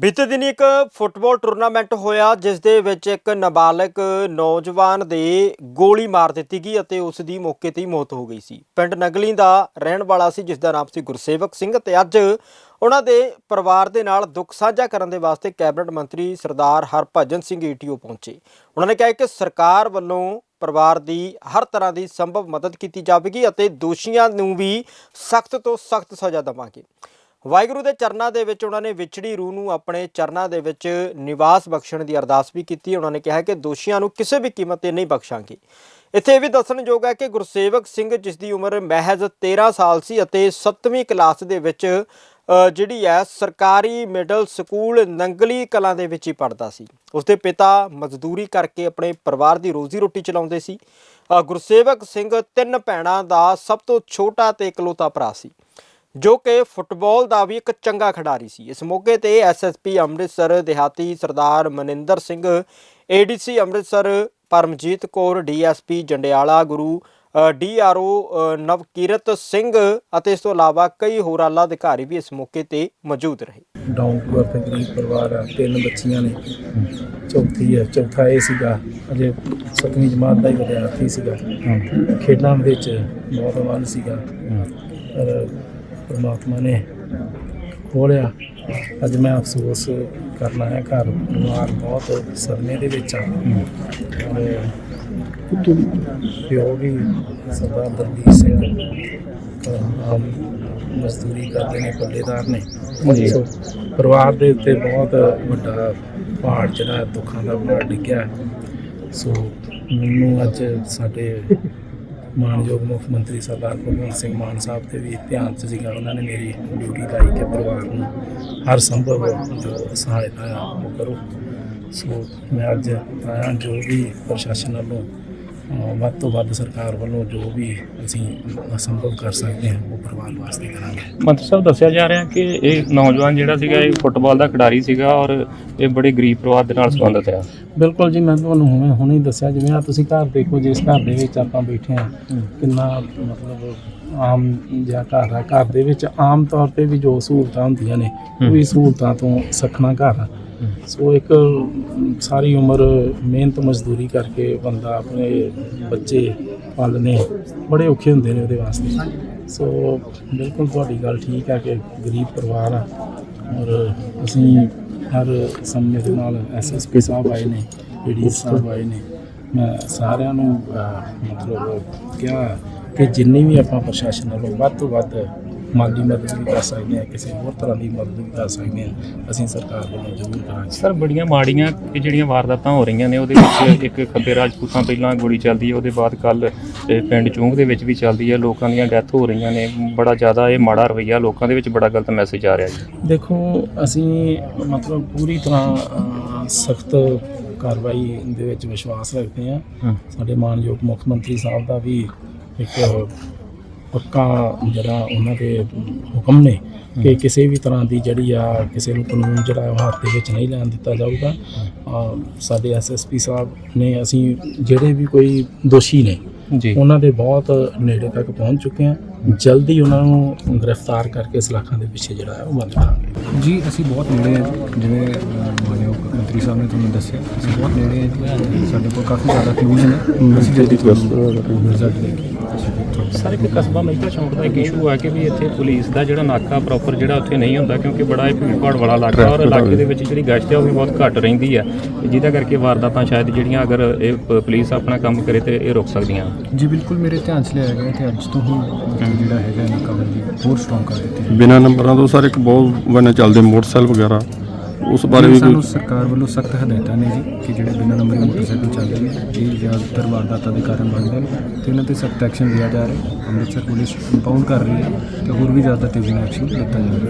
ਬੀਤੇ ਦਿਨੀ ਇੱਕ ਫੁੱਟਬਾਲ ਟੂਰਨਾਮੈਂਟ ਹੋਇਆ, ਜਿਸ ਦੇ ਵਿੱਚ ਇੱਕ ਨਾਬਾਲਗ ਨੌਜਵਾਨ ਦੇ ਗੋਲੀ ਮਾਰ ਦਿੱਤੀ ਗਈ ਅਤੇ ਉਸ ਦੀ ਮੌਕੇ ਤੇ ਹੀ ਮੌਤ ਹੋ ਗਈ ਸੀ। ਪਿੰਡ ਨਗਲੀ ਦਾ ਰਹਿਣ ਵਾਲਾ ਸੀ, ਜਿਸ ਦਾ ਨਾਮ ਸੀ ਗੁਰਸੇਵਕ ਸਿੰਘ ਤੇ ਅੱਜ ਉਹਨਾਂ ਦੇ ਪਰਿਵਾਰ ਦੇ ਨਾਲ ਦੁੱਖ ਸਾਂਝਾ ਕਰਨ ਦੇ ਵਾਸਤੇ ਕੈਬਨਿਟ ਮੰਤਰੀ ਸਰਦਾਰ ਹਰਭਜਨ ਸਿੰਘ ਈਟੀਓ ਪਹੁੰਚੇ। ਉਹਨਾਂ ਨੇ ਕਿਹਾ ਕਿ ਸਰਕਾਰ ਵੱਲੋਂ ਪਰਿਵਾਰ ਦੀ ਹਰ ਤਰ੍ਹਾਂ ਦੀ ਸੰਭਵ ਮਦਦ ਕੀਤੀ ਜਾਵੇਗੀ ਅਤੇ ਦੋਸ਼ੀਆਂ ਨੂੰ ਵੀ ਸਖਤ ਤੋਂ ਸਖਤ ਸਜ਼ਾ ਦੇਵਾਂਗੇ। ਵਾਹਿਗੁਰੂ ਦੇ ਚਰਨਾਂ ਦੇ ਵਿੱਚ ਉਹਨਾਂ ਨੇ ਵਿਛੜੀ ਰੂਹ ਨੂੰ ਆਪਣੇ ਚਰਨਾਂ ਦੇ ਵਿੱਚ ਨਿਵਾਸ ਬਖਸ਼ਣ ਦੀ ਅਰਦਾਸ ਵੀ ਕੀਤੀ। ਉਹਨਾਂ ਨੇ ਕਿਹਾ ਕਿ ਦੋਸ਼ੀਆਂ ਨੂੰ ਕਿਸੇ ਵੀ ਕੀਮਤ ਤੇ ਨਹੀਂ ਬਖਸ਼ਾਂਗੇ। ਇੱਥੇ ਇਹ ਵੀ ਦੱਸਣਯੋਗ ਹੈ ਕਿ ਗੁਰਸੇਵਕ ਸਿੰਘ, ਜਿਸ ਦੀ ਉਮਰ ਮਹਿਜ਼ 13 ਸਾਲ ਸੀ ਅਤੇ 7ਵੀਂ ਕਲਾਸ ਦੇ ਵਿੱਚ ਜਿਹੜੀ ਹੈ, ਸਰਕਾਰੀ ਮਿਡਲ ਸਕੂਲ ਨੰਗਲੀ ਕਲਾਂ ਦੇ ਵਿੱਚ ਹੀ ਪੜਦਾ ਸੀ। ਉਸਦੇ ਪਿਤਾ ਮਜ਼ਦੂਰੀ ਕਰਕੇ ਆਪਣੇ ਪਰਿਵਾਰ ਦੀ ਰੋਜ਼ੀ ਰੋਟੀ ਚਲਾਉਂਦੇ ਸੀ। ਗੁਰਸੇਵਕ ਸਿੰਘ ਤਿੰਨ ਭੈਣਾਂ ਦਾ ਸਭ ਤੋਂ ਛੋਟਾ ਤੇ ਇਕਲੌਤਾ ਭਰਾ ਸੀ। ਜੋ ਕਿ ਫੁੱਟਬਾਲ ਦਾ ਵੀ ਇੱਕ ਚੰਗਾ ਖਿਡਾਰੀ ਸੀ। ਇਸ ਮੌਕੇ ਤੇ ਐਸਐਸਪੀ ਅੰਮ੍ਰਿਤਸਰ ਦਿਹਾਤੀ Sardar Maninder Singh ADC Amritsar Paramjit Kaur DSP Jandiala Guru DRO Navkirat Singh ਅਤੇ ਇਸ ਤੋਂ ਇਲਾਵਾ ਕਈ ਹੋਰ ਆਲਾ ਅਧਿਕਾਰੀ ਵੀ ਇਸ ਮੌਕੇ ਤੇ ਮੌਜੂਦ ਰਹੇ। ਡਾਊਨ ਟੂ ਅਰਥ ਗਰੀਬ ਪਰਿਵਾਰ ਆ ਤਿੰਨ ਬੱਚੀਆਂ ਨੇ। ਚੌਥੀ ਹੈ ਚੌਥਾ ਇਹ ਸੀਗਾ ਅਜੇ ਸੱਤਵੀਂ ਜਮਾਤ ਦਾ ਹੀ ਵਿਦਿਆਰਥੀ ਸੀਗਾ। ਖੇਡਾਂ ਵਿੱਚ ਬਹੁਤ ਵੱਲ ਸੀਗਾ। ਪਰਮਾਤਮਾ ਨੇ ਖੋਲਿਆ। ਅੱਜ ਮੈਂ ਅਫਸੋਸ ਕਰਨਾ ਹੈ ਘਰ ਪਰਿਵਾਰ ਬਹੁਤ ਸਦਮੇ ਦੇ ਵਿੱਚ ਆ। ਔਰ ਪਿਓ ਵੀ ਸਰਦਾਰ ਦਰਬੀਰ ਸਿੰਘ ਆਮ ਮਜ਼ਦੂਰੀ ਕਰਦੇ ਨੇ ਪੱਲੇਦਾਰ ਨੇ। ਸੋ ਪਰਿਵਾਰ ਦੇ ਉੱਤੇ ਬਹੁਤ ਵੱਡਾ ਪਹਾੜ ਜਿਹੜਾ ਦੁੱਖਾਂ ਦਾ ਪਹਾੜ ਡਿੱਗਿਆ। ਸੋ ਮੈਨੂੰ ਅੱਜ ਸਾਡੇ ਮਾਨਯੋਗ ਮੁੱਖ ਮੰਤਰੀ ਸਰਦਾਰ ਭਗਵੰਤ ਸਿੰਘ ਮਾਨ ਸਾਹਿਬ ਤੇ ਵੀ ਧਿਆਨ ਚ ਸੀਗਾ। ਉਹਨਾਂ ਨੇ ਮੇਰੀ ਡਿਊਟੀ ਲਾਈ ਕਿ ਪਰਿਵਾਰ ਨੂੰ ਹਰ ਸੰਭਵ ਜੋ ਸਹਾਇਤਾ ਆ ਉਹ ਕਰੋ। ਸੋ ਮੈਂ ਅੱਜ ਆਇਆ ਜੋ ਵੀ ਪ੍ਰਸ਼ਾਸਨ ਵੱਲੋਂ ਵੱਧ ਤੋਂ ਵੱਧ ਸਰਕਾਰ ਵੱਲੋਂ ਜੋ ਵੀ ਅਸੀਂ ਸੰਭਵ ਕਰ ਸਕਦੇ ਹਾਂ ਉਹ ਪਰਿਵਾਰ ਵਾਸਤੇ ਕਰਾਂਗੇ। ਮੰਤਰੀ ਸਾਹਿਬ ਦੱਸਿਆ ਜਾ ਰਿਹਾ ਕਿ ਇਹ ਨੌਜਵਾਨ ਜਿਹੜਾ ਸੀਗਾ ਇਹ ਫੁੱਟਬਾਲ ਦਾ ਖਿਡਾਰੀ ਸੀਗਾ ਔਰ ਇਹ ਬੜੇ ਗਰੀਬ ਪਰਿਵਾਰ ਦੇ ਨਾਲ ਸੰਬੰਧਿਤ ਆ ਬਿਲਕੁਲ ਜੀ ਮੈਂ ਤੁਹਾਨੂੰ ਹੁਣੇ ਹੁਣੇ ਹੀ ਦੱਸਿਆ ਜਿਵੇਂ ਆ ਤੁਸੀਂ ਘਰ ਦੇਖੋ ਜਿਸ ਘਰ ਦੇ ਵਿੱਚ ਆਪਾਂ ਬੈਠੇ ਆ ਕਿੰਨਾ ਮਤਲਬ ਆਮ ਜਿਹਾ ਘਰ ਆ। ਘਰ ਦੇ ਵਿੱਚ ਆਮ ਤੌਰ ਤੇ ਵੀ ਜੋ ਸਹੂਲਤਾਂ ਹੁੰਦੀਆਂ ਨੇ ਉਹ ਵੀ ਸਹੂਲਤਾਂ ਤੋਂ ਸਖਣਾ ਘਰ ਆ। ਸੋ ਇੱਕ ਸਾਰੀ ਉਮਰ ਮਿਹਨਤ ਮਜ਼ਦੂਰੀ ਕਰਕੇ ਬੰਦਾ ਆਪਣੇ ਬੱਚੇ ਪਾਲਣੇ ਬੜੇ ਔਖੇ ਹੁੰਦੇ ਨੇ ਉਹਦੇ ਵਾਸਤੇ। ਸੋ ਬਿਲਕੁਲ ਤੁਹਾਡੀ ਗੱਲ ਠੀਕ ਹੈ ਕਿ ਗਰੀਬ ਪਰਿਵਾਰ ਆ ਔਰ ਅਸੀਂ ਹਰ ਸਮੇਂ ਦੇ ਨਾਲ ਐਸਐਸਪੀ ਸਾਹਿਬ ਆਏ ਨੇ ਏਡੀ ਸਾਹਿਬ ਆਏ ਨੇ। ਮੈਂ ਸਾਰਿਆਂ ਨੂੰ ਮਤਲਬ ਕਿਹਾ ਕਿ ਜਿੰਨੀ ਵੀ ਆਪਾਂ ਪ੍ਰਸ਼ਾਸਨ ਵੱਲੋਂ ਵੱਧ ਤੋਂ ਵੱਧ ਮਾਲੀ ਮਦਦ ਵੀ ਕਰ ਸਕਦੇ ਹਾਂ ਕਿਸੇ ਹੋਰ ਤਰ੍ਹਾਂ ਦੀ ਮਦਦ ਵੀ ਕਰ ਸਕਦੇ ਹਾਂ ਅਸੀਂ ਸਰਕਾਰ ਵੱਲੋਂ ਜ਼ਰੂਰ ਕਰਾਂਗੇ। ਸਰ ਬੜੀਆਂ ਮਾੜੀਆਂ ਇਹ ਜਿਹੜੀਆਂ ਵਾਰਦਾਤਾਂ ਹੋ ਰਹੀਆਂ ਨੇ ਉਹਦੇ ਵਿੱਚ ਇੱਕ ਖੱਬੇ ਰਾਜਪੂਤਾਂ ਪਹਿਲਾਂ ਗੋਲੀ ਚੱਲਦੀ ਹੈ ਉਹਦੇ ਬਾਅਦ ਕੱਲ ਪਿੰਡ ਚੂੰਗ ਦੇ ਵਿੱਚ ਵੀ ਚੱਲਦੀ ਹੈ ਲੋਕਾਂ ਦੀਆਂ ਡੈਥ ਹੋ ਰਹੀਆਂ ਨੇ। ਬੜਾ ਜ਼ਿਆਦਾ ਇਹ ਮਾੜਾ ਰਵੱਈਆ ਲੋਕਾਂ ਦੇ ਵਿੱਚ ਬੜਾ ਗਲਤ ਮੈਸੇਜ ਆ ਰਿਹਾ ਜੀ। ਦੇਖੋ ਅਸੀਂ ਮਤਲਬ ਪੂਰੀ ਤਰ੍ਹਾਂ ਸਖਤ ਕਾਰਵਾਈ ਦੇ ਵਿੱਚ ਵਿਸ਼ਵਾਸ ਰੱਖਦੇ ਹਾਂ। ਹਮ। ਸਾਡੇ ਮਾਨਯੋਗ ਮੁੱਖ ਮੰਤਰੀ ਸਾਹਿਬ ਦਾ ਵੀ ਇੱਕ ਪੱਕਾ ਜਿਹੜਾ ਉਹਨਾਂ ਦੇ ਹੁਕਮ ਨੇ ਕਿ ਕਿਸੇ ਵੀ ਤਰ੍ਹਾਂ ਦੀ ਜਿਹੜੀ ਆ ਕਿਸੇ ਨੂੰ ਕਾਨੂੰਨ ਜਿਹੜਾ ਉਹ ਹੱਥ ਦੇ ਵਿੱਚ ਨਹੀਂ ਲੈਣ ਦਿੱਤਾ ਜਾਊਗਾ। ਸਾਡੇ ਐਸਐਸਪੀ ਸਾਹਿਬ ਨੇ ਅਸੀਂ ਜਿਹੜੇ ਵੀ ਕੋਈ ਦੋਸ਼ੀ ਨੇ ਜੀ। ਉਹਨਾਂ ਦੇ ਬਹੁਤ ਨੇੜੇ ਤੱਕ ਪਹੁੰਚ ਚੁੱਕੇ ਹਾਂ। ਜਲਦੀ ਉਹਨਾਂ ਨੂੰ ਗ੍ਰਿਫਤਾਰ ਕਰਕੇ ਸਲਾਖਾਂ ਦੇ ਪਿੱਛੇ ਜਿਹੜਾ ਹੈ ਉਹ ਬੰਦ ਕਰਾਂਗੇ। ਜੀ ਅਸੀਂ ਬਹੁਤ ਨੇੜੇ ਜਿਵੇਂ ਮੰਤਰੀ ਸਾਹਿਬ ਨੇ ਤੁਹਾਨੂੰ ਦੱਸਿਆ। ਅਸੀਂ ਬਹੁਤ ਨੇੜੇ ਹਾਂ ਜੀ। ਸਾਡੇ ਕੋਲ ਕਾਫੀ ਜ਼ਿਆਦਾ ਕਲੂਜ਼ ਨੇ। ਅਸੀਂ ਜਲਦੀ ਤੁਹਾਨੂੰ ਰਿਜ਼ਲਟ ਦੇ ਕੇ। ਸਰ ਇੱਕ ਕਸਬਾ ਮਹਿਤਾ ਚੌਂਕ ਦਾ ਇੱਕ ਇਸ਼ੂ ਆ ਕਿ ਵੀ ਇੱਥੇ ਪੁਲਿਸ ਦਾ ਜਿਹੜਾ ਨਾਕਾ ਪ੍ਰੋਪਰ ਜਿਹੜਾ ਉੱਥੇ ਨਹੀਂ ਹੁੰਦਾ ਕਿਉਂਕਿ ਬੜਾ ਇਹ ਭੀੜਭਾੜ ਵਾਲਾ ਇਲਾਕਾ ਔਰ ਇਲਾਕੇ ਦੇ ਵਿੱਚ ਜਿਹੜੀ ਗਸ਼ਤ ਹੈ ਉਹ ਵੀ ਬਹੁਤ ਘੱਟ ਰਹਿੰਦੀ ਹੈ। ਜਿਹਦਾ ਕਰਕੇ ਵਾਰਦਾਤਾਂ ਸ਼ਾਇਦ ਜਿਹੜੀਆਂ ਅਗਰ ਇਹ ਪ- ਪੁਲਿਸ ਆਪਣਾ ਕੰਮ ਕਰੇ ਤੇ ਇਹ ਰੁਕ ਸਕਦੀਆਂ। ਜੀ ਬਿਲਕੁਲ ਮੇਰੇ ਧਿਆਨ 'ਚ ਲਿਆਇਆ ਗਿਆ ਤੇ ਅੱਜ ਤੋਂ ਹੀ ਮਤਲਬ ਜਿਹੜਾ ਹੈਗਾ ਨਾਕਾਬੰਦੀ ਹੋਰ ਸਟਰੋਂਗ ਕਰ ਦਿੱਤੀ ਬਿਨਾਂ ਨੰਬਰਾਂ ਤੋਂ ਸਰ ਇੱਕ ਬਹੁਤ ਵਨ ਚੱਲਦੇ ਮੋਟਰਸਾਈਕਲ ਵਗੈਰਾ ਉਸ ਬਾਰੇ ਵੀ ਸਾਨੂੰ ਕੋਈ ਸਰਕਾਰ ਵੱਲੋਂ ਸਖਤ ਹਦਾਇਤਾਂ ਨੇ ਜੀ ਕਿ ਜਿਹੜੇ ਬਿਨਾਂ ਨੰਬਰੀ ਮੋਟਰਸਾਈਕਲ ਚੱਲਦੇ ਨੇ, ਇਹ ਜ਼ਿਆਦਾਤਰ ਵਾਰਦਾਤਾਂ ਦੇ ਕਾਰਨ ਬਣਦੇ ਨੇ ਤੇ ਇਹਨਾਂ ਤੇ ਸਖਤ ਐਕਸ਼ਨ ਲਿਆ ਜਾ ਰਿਹਾ ਹੈ। ਅੰਮ੍ਰਿਤਸਰ ਪੁਲਿਸ ਕੰਪਾਊਂਡ ਕਰ ਰਹੀ ਹੈ ਤੇ ਹੋਰ ਵੀ ਜ਼ਿਆਦਾ ਤੇਜ਼ੀ ਨਾਲ ਐਕਸ਼ਨ ਲਿੱਤਾ ਜਾ ਰਿਹਾ ਹੈ।